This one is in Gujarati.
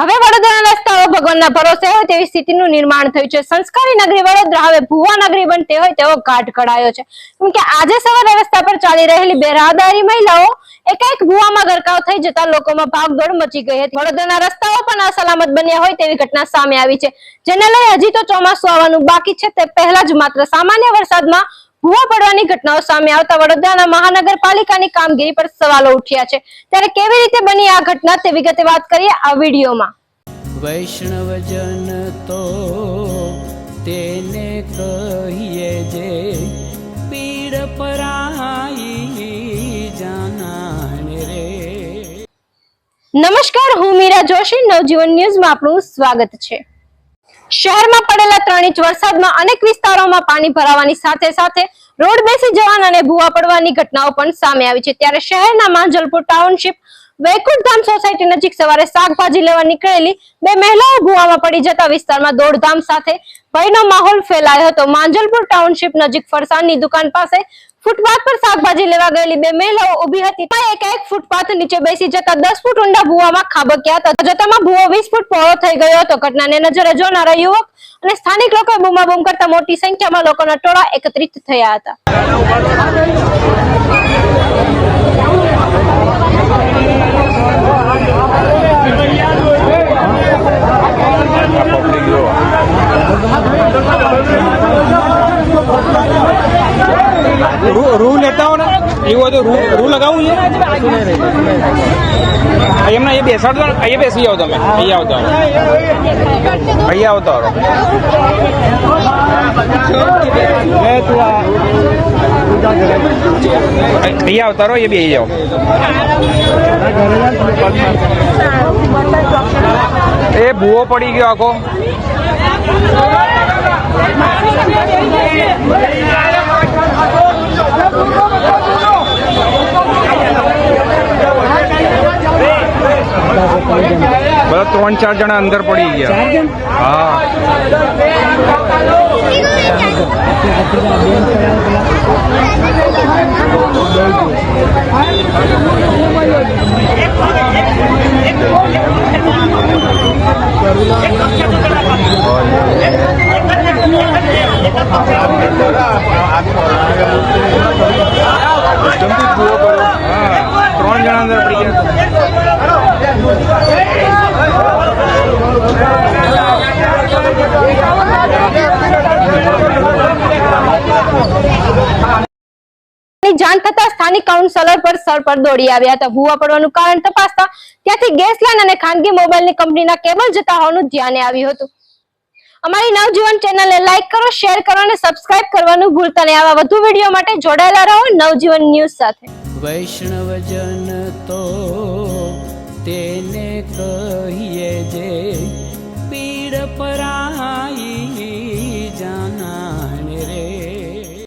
હવે વડોદરાના રસ્તાઓ ભગવાનના ભરોસે હોય તેવી સ્થિતિનું નિર્માણ થયું છે. સંસ્કારી નગરી વડોદરા, હવે ભુવા નગરી બનતી હોય તેવો ઘાટ કઢાયો છે. કેમ કે આજે સવારે રસ્તા પર ચાલી રહેલી બે રાહદારી મહિલાઓ એકાએક ભુવામાં ગરકાવ થઈ જતા લોકોમાં ભાગદોડ મચી ગઈ હતી. વડોદરાના રસ્તાઓ પણ અસલામત બન્યા હોય તેવી ઘટના સામે આવી છે. જેને લઈ હજી તો ચોમાસું આવવાનું બાકી છે. તે પહેલા જ માત્ર સામાન્ય વરસાદમાં ભૂવા પડવાની ઘટનાઓ સામે આવતા વડોદરાના મહાનગરપાલિકાની કામગીરી પર સવાલો ઉઠ્યા છે. ત્યારે કેવી રીતે બની આ ઘટના તે વિગતે વાત કરીએ આ વિડીયોમાં. વૈષ્ણવજન તો તેને કહીએ જે પીડ પરાઈ જાનાને રે. નમસ્કાર હું મીરા જોશી. નવજીવન ન્યૂઝમાં આપનું સ્વાગત છે. શહેરમાં પડેલા ત્રણ ઇંચ વરસાદમાં અનેક વિસ્તારોમાં પાણી ભરાવાની સાથે સાથે રોડ બેસી જવાના અને ભૂવા પડવાની ઘટનાઓ પણ સામે આવી છે. ત્યારે શહેરના માંજલપુર ટાઉનશીપ વૈકુંઠધામ સોસાયટી નજીક સવારે શાકભાજી લેવા નીકળેલી બે મહિલાઓ ભૂવામાં પડી જતા વિસ્તારમાં દોડધામ સાથે ભયનો માહોલ ફેલાયો હતો. માંજલપુર ટાઉનશીપ નજીક ફરસાણની દુકાન પાસે ફૂટપાથ પર શાકભાજી લેવા ગયેલી બે મહિલાઓ ઊભી હતી. ત્યાં એકાએક ફૂટપાથ નીચે બેસી જતા દસ ફૂટ ઊંડા ભૂવામાં ખાબક્યા હતા? જતામાં ભૂવો વીસ ફૂટ પહોળો થઈ ગયો હતો. ઘટનાને નજરે જોનારા યુવક અને સ્થાનિક લોકોએ બૂમાબૂમ કરતા મોટી સંખ્યામાં લોકોના ટોળા એકત્રિત થયા હતા. રૂ રૂ લેતા હો ને. એવું હોય તો રૂ રૂ લગાવવું છે? એમને અહીંયા બેસાડતો ને. અહીંયા બેસી જાઓ તમે. અહીંયા આવતા અહીંયા આવતો અહીંયા આવતા રહો એ બે જાઓ. એ ભૂવો પડી ગયો આખો. ત્રણ ચાર જણા અંદર પડી ગયા. હા જલ્દી ભૂવો પડ્યો હા ત્રણ જણા અંદર પડી ગયા ની જાણ થતા સ્થાનિક કાઉન્સિલર પર સ્થળ પર દોડી આવ્યા હતા. ભૂવા પડવાનું કારણ તપાસતા ત્યાંથી ગેસ લાઈન અને ખાનગી મોબાઈલની કંપનીના કેબલ જતા હોવાનું ધ્યાને આવ્યું હતું. અમારી નવજીવન ચેનલને લાઈક કરો શેર કરો અને સબસ્ક્રાઇબ કરવાનું ભૂલતા નહીં. આવા વધુ વીડિયો માટે જોડાયેલા રહો નવજીવન ન્યૂઝ સાથે. વૈષ્ણવજન તો તેને કહીએ જે પીડ પરાઈ